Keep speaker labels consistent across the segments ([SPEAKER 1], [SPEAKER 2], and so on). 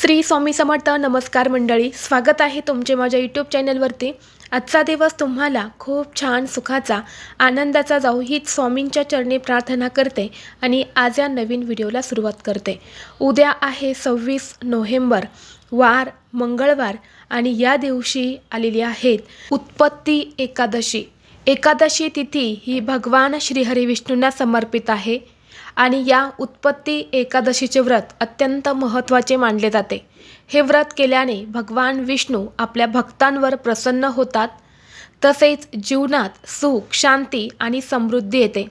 [SPEAKER 1] श्री स्वामी समर्थ नमस्कार मंडळी. स्वागत आहे तुमचे माझ्या यूट्यूब चॅनलवरती आजचा दिवस तुम्हाला खूप छान सुखाचा आनंदाचा जाऊ हीच स्वामींच्या चरणी प्रार्थना करते आणि आज या नवीन व्हिडिओला सुरुवात करते. उद्या आहे सव्वीस नोव्हेंबर वार मंगळवार आणि या दिवशी आलेली आहेत उत्पत्ती एकादशी. एकादशी तिथी ही भगवान श्रीहरी विष्णूंना समर्पित आहे. आणि या उत्पत्ती एकादशीचे व्रत अत्यंत महत्त्वाचे मानले जाते. हे व्रत केल्याने भगवान विष्णू आपल्या भक्तांवर प्रसन्न होतात तसेच जीवनात सुख शांती आणि समृद्धी येते.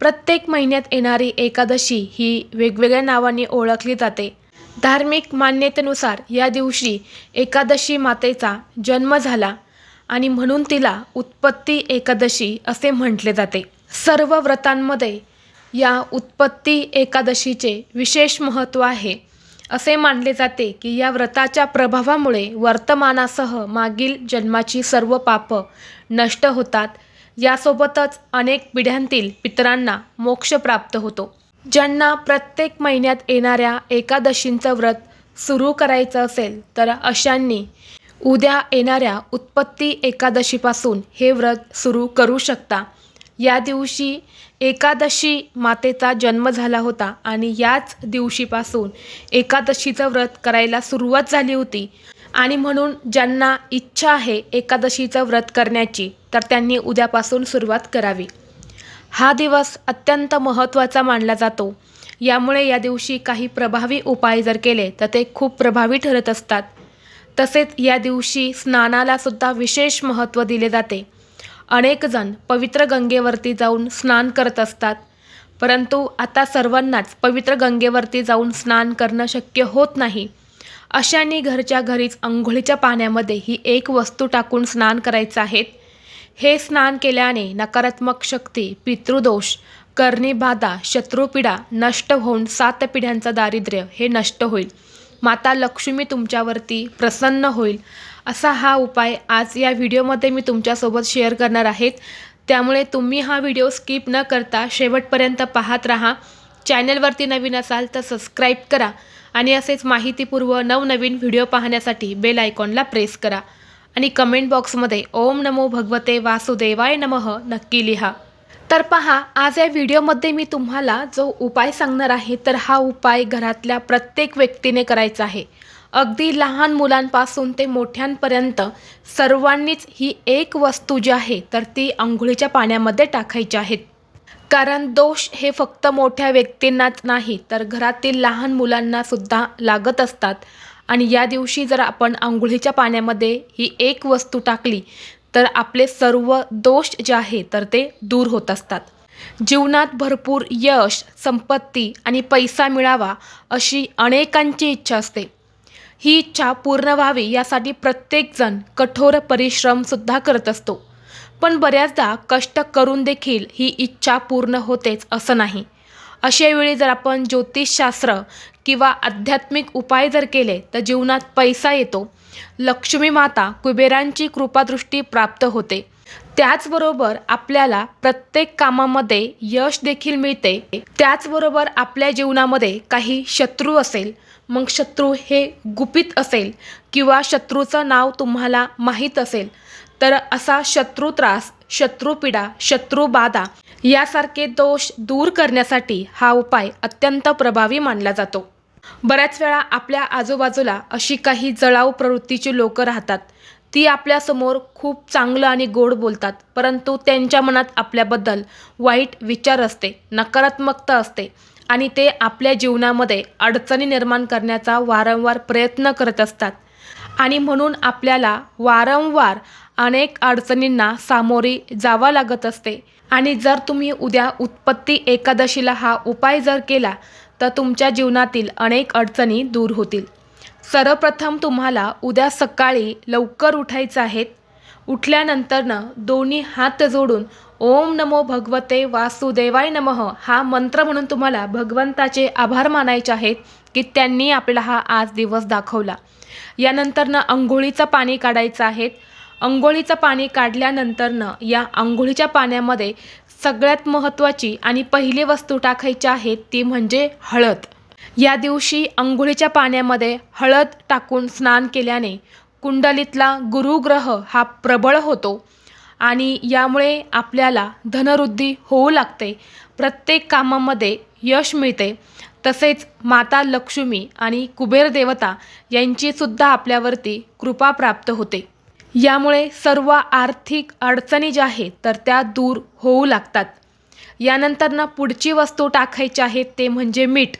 [SPEAKER 1] प्रत्येक महिन्यात येणारी एकादशी ही वेगवेगळ्या नावाने ओळखली जाते. धार्मिक मान्यतेनुसार या दिवशी एकादशी मातेचा जन्म झाला आणि म्हणून तिला उत्पत्ती एकादशी असे म्हटले जाते. सर्व व्रतांमध्ये या उत्पत्ती एकादशीचे विशेष महत्त्व आहे. असे मानले जाते की या व्रताच्या प्रभावामुळे वर्तमानासह मागील जन्माची सर्व पापं नष्ट होतात. यासोबतच अनेक पिढ्यांतील पितरांना मोक्ष प्राप्त होतो. ज्यांना प्रत्येक महिन्यात येणाऱ्या एकादशींचं व्रत सुरू करायचं असेल तर अशांनी उद्या येणाऱ्या उत्पत्ती एकादशीपासून हे व्रत सुरू करू शकता. या दिवशी एकादशी मातेचा जन्म झाला होता आणि याच दिवशीपासून एकादशीचं व्रत करायला सुरुवात झाली होती. आणि म्हणून ज्यांना इच्छा आहे एकादशीचं व्रत करण्याची तर त्यांनी उद्यापासून सुरुवात करावी. हा दिवस अत्यंत महत्त्वाचा मानला जातो. यामुळे या दिवशी काही प्रभावी उपाय जर केले तर ते खूप प्रभावी ठरत असतात. तसेच या दिवशी स्नानालासुद्धा विशेष महत्त्व दिले जाते. अनेकजण पवित्र गंगेवरती जाऊन स्नान करत असतात. परंतु आता सर्वांनाच पवित्र गंगेवरती जाऊन स्नान करणं शक्य होत नाही. अशांनी घरच्या घरीच अंघोळीच्या पाण्यामध्ये ही एक वस्तू टाकून स्नान करायचं आहे हे स्नान केल्याने नकारात्मक शक्ती पितृदोष कर्णीबाधा शत्रुपीडा नष्ट होऊन सात पिढ्यांचं दारिद्र्य हे नष्ट होईल. माता लक्ष्मी तुमच्यावरती प्रसन्न होईल. असा हा उपाय आज या व्हिडिओमध्ये मी तुमच्यासोबत शेअर करणार आहेत. त्यामुळे तुम्ही हा व्हिडिओ स्किप न करता शेवटपर्यंत पाहत राहा. चॅनलवरती नवीन असाल तर सबस्क्राईब करा आणि असेच माहितीपूर्व नवनवीन व्हिडिओ पाहण्यासाठी बेल आयकॉनला प्रेस करा. आणि कमेंट बॉक्समध्ये ओम नमो भगवते वासुदेवाय नमः नक्की लिहा. तर पहा आज या व्हिडिओमध्ये मी तुम्हाला जो उपाय सांगणार आहे तर हा उपाय घरातल्या प्रत्येक व्यक्तीने करायचा आहे. अगदी लहान मुलांपासून ते मोठ्यांपर्यंत सर्वांनीच ही एक वस्तू जी आहे तर ती आंघोळीच्या पाण्यामध्ये टाकायची आहेत कारण दोष हे फक्त मोठ्या व्यक्तींनाच नाही तर घरातील लहान मुलांना सुद्धा लागत असतात. आणि या दिवशी जर आपण आंघोळीच्या पाण्यामध्ये ही एक वस्तू टाकली तर आपले सर्व दोष जे आहे तर ते दूर होत असतात. जीवनात भरपूर यश संपत्ती आणि पैसा मिळावा अशी अनेकांची इच्छा असते. ही इच्छा पूर्ण व्हावी यासाठी प्रत्येकजण कठोर परिश्रमसुद्धा करत असतो. पण बऱ्याचदा कष्ट करून देखील ही इच्छा पूर्ण होतेच असं नाही. अशा वेळी जर आपण ज्योतिषशास्त्र किंवा आध्यात्मिक उपाय जर केले तर जीवनात पैसा येतो. लक्ष्मी माता कुबेरांची कृपादृष्टी प्राप्त होते. त्याचबरोबर आपल्याला प्रत्येक कामामध्ये यश देखील मिळते. त्याचबरोबर आपल्या जीवनामध्ये काही शत्रू असेल मग शत्रू हे गुपित असेल किंवा शत्रूचं नाव तुम्हाला माहीत असेल तर असा शत्रू त्रास शत्रुपीडा शत्रुबाधा यासारखे दोष दूर करण्यासाठी हा उपाय अत्यंत प्रभावी मानला जातो. बऱ्याच वेळा आपल्या आजूबाजूला अशी काही जळाऊ प्रवृत्तीची लोकं राहतात ती आपल्यासमोर खूप चांगलं आणि गोड बोलतात परंतु त्यांच्या मनात आपल्याबद्दल वाईट विचार असते नकारात्मकता असते आणि ते आपल्या जीवनामध्ये अडचणी निर्माण करण्याचा वारंवार प्रयत्न करत असतात. आणि म्हणून आपल्याला वारंवार अनेक अडचणींना सामोरी जावं लागत असते. आणि जर तुम्ही उद्या उत्पत्ती एकादशीला हा उपाय जर केला तर तुमच्या जीवनातील अनेक अडचणी दूर होतील. सर्वप्रथम तुम्हाला उद्या सकाळी लवकर उठायचं आहे. उठल्यानंतरनं दोन्ही हात जोडून ओम नमो भगवते वासुदेवाय नमः हा मंत्र म्हणून तुम्हाला भगवंताचे आभार मानायचे आहेत की त्यांनी आपला हा आज दिवस दाखवला. यानंतरनं अंघोळीचं पाणी काढायचं आहे. अंघोळीचं पाणी काढल्यानंतरनं या अंघोळीच्या पाण्यामध्ये सगळ्यात महत्त्वाची आणि पहिली वस्तू टाकायची आहे ती म्हणजे हळद. या दिवशी अंघोळीच्या पाण्यामध्ये हळद टाकून स्नान केल्याने कुंडलीतला गुरुग्रह हा प्रबळ होतो आणि यामुळे आपल्याला धनवृद्धी होऊ लागते. प्रत्येक कामामध्ये यश मिळते. तसेच माता लक्ष्मी आणि कुबेर देवता यांचीसुद्धा आपल्यावरती कृपा प्राप्त होते. यामुळे सर्व आर्थिक अडचणी ज्या आहेत तर त्या दूर होऊ लागतात. यानंतर ना पुढची वस्तू टाकायची आहे ते म्हणजे मीठ.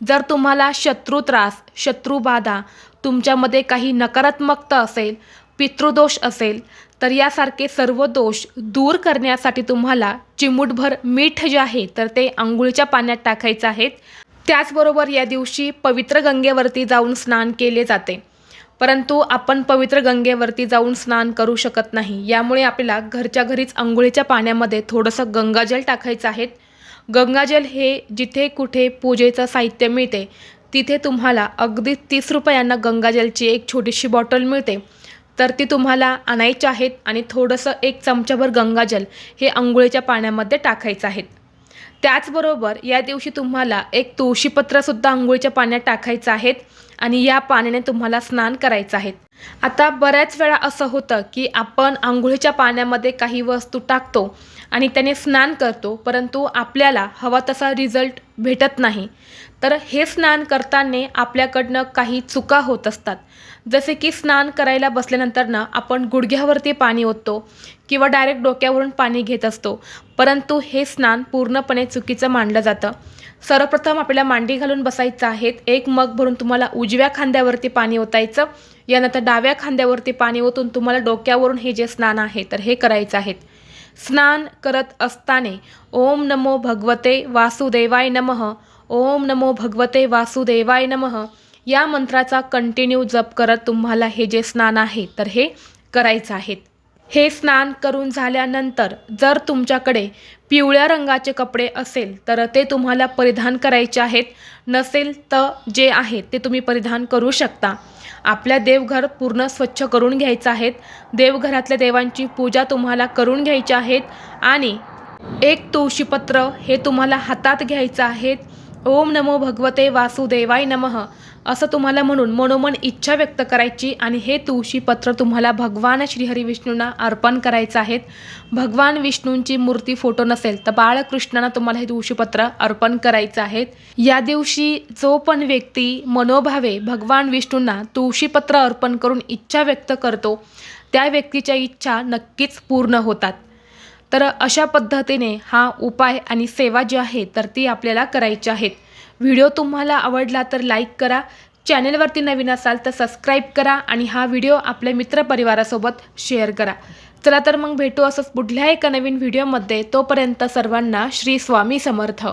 [SPEAKER 1] जर तुम्हाला शत्रू त्रास शत्रुबाधा तुमच्यामध्ये काही नकारात्मकता असेल पितृदोष असेल तर यासारखे सर्व दोष दूर करण्यासाठी तुम्हाला चिमूटभर मीठ जे आहे तर ते आंघोळीच्या पाण्यात टाकायचं आहे त्याचबरोबर या दिवशी पवित्र गंगेवरती जाऊन स्नान केले जाते. परंतु आपण पवित्र गंगेवरती जाऊन स्नान करू शकत नाही. यामुळे आपल्याला घरच्या घरीच आंघोळीच्या पाण्यामध्ये थोडंसं गंगाजल टाकायचं आहे. गंगाजल हे जिथे कुठे पूजेचं साहित्य मिळते तिथे तुम्हाला अगदी तीस रुपयांना गंगाजलची एक छोटीशी बॉटल मिळते. तर ती तुम्हाला आणायची आहेत आणि थोडंसं एक चमचाभर गंगाजल हे आंघोळीच्या पाण्यामध्ये टाकायचं आहे त्याचबरोबर या दिवशी तुम्हाला एक तुळशीपत्रसुद्धा आंघोळीच्या पाण्यात टाकायचं आहेत आणि या पाण्याने तुम्हाला स्नान करायचं आहे आता बऱ्याच वेळा असं होतं की आपण आंघोळीच्या पाण्यामध्ये काही वस्तू टाकतो आणि त्याने स्नान करतो परंतु आपल्याला हवा तसा रिझल्ट भेटत नाही. तर हे स्नान करताना आपल्याकडनं काही चुका होत असतात. जसे की स्नान करायला बसल्यानंतर ना आपण गुडघ्यावरती पाणी ओततो किंवा डायरेक्ट डोक्यावरून पाणी घेत असतो. परंतु हे स्नान पूर्णपणे चुकीचं मानलं जातं. सर्वप्रथम आपल्याला मांडी घालून बसायचं आहेत एक मग भरून तुम्हाला उजव्या खांद्यावरती पाणी ओतायचं. यानंतर डाव्या खांद्यावरती पाणी ओतून तुम्हाला डोक्यावरून हे जे स्नान आहे तर हे करायचं आहे. स्नान करत असताना ओम नमो भगवते वासुदेवाय नमः ओम नमो भगवते वासुदेवाय नमः. या मंत्राचा कंटिन्यू जप करत तुम्हाला हे जे स्नान आहे तर हे करायचं आहेत हे स्नान करून झाल्यानंतर जर तुमच्याकडे पिवळ्या रंगाचे कपडे असेल तर ते तुम्हाला परिधान करायचे आहेत. नसेल तर जे आहे ते तुम्ही परिधान करू शकता. आपल्या देवघर पूर्ण स्वच्छ करून घ्यायचं आहेत. देवघरातल्या देवांची पूजा तुम्हाला करून घ्यायची आहेत. आणि एक तुळशीपत्र हे तुम्हाला हातात घ्यायचं आहेत. ओम नमो भगवते वासुदेवाय नमः. असं तुम्हाला म्हणून मनोमन इच्छा व्यक्त करायची आणि हे तुळशीपत्र तुम्हाला भगवान श्रीहरी विष्णूंना अर्पण करायचं आहेत. भगवान विष्णूंची मूर्ती फोटो नसेल तर बाळकृष्णांना तुम्हाला हे तुळशीपत्र अर्पण करायचं आहेत. या दिवशी जो पण व्यक्ती मनोभावे भगवान विष्णूंना तुळशीपत्र अर्पण करून इच्छा व्यक्त करतो त्या व्यक्तीच्या इच्छा नक्कीच पूर्ण होतात. तर अशा पद्धतीने हा उपाय आणि सेवा जी आहे तर ती आपल्याला करायची आहेत. व्हिडिओ तुम्हाला आवडला तर लाईक करा. चॅनेलवरती नवीन असाल तर सबस्क्राईब करा आणि हा व्हिडिओ आपल्या मित्रपरिवारासोबत शेअर करा. चला तर मग भेटू असंच पुढल्या एका नवीन व्हिडिओमध्ये. तोपर्यंत सर्वांना श्री स्वामी समर्थ.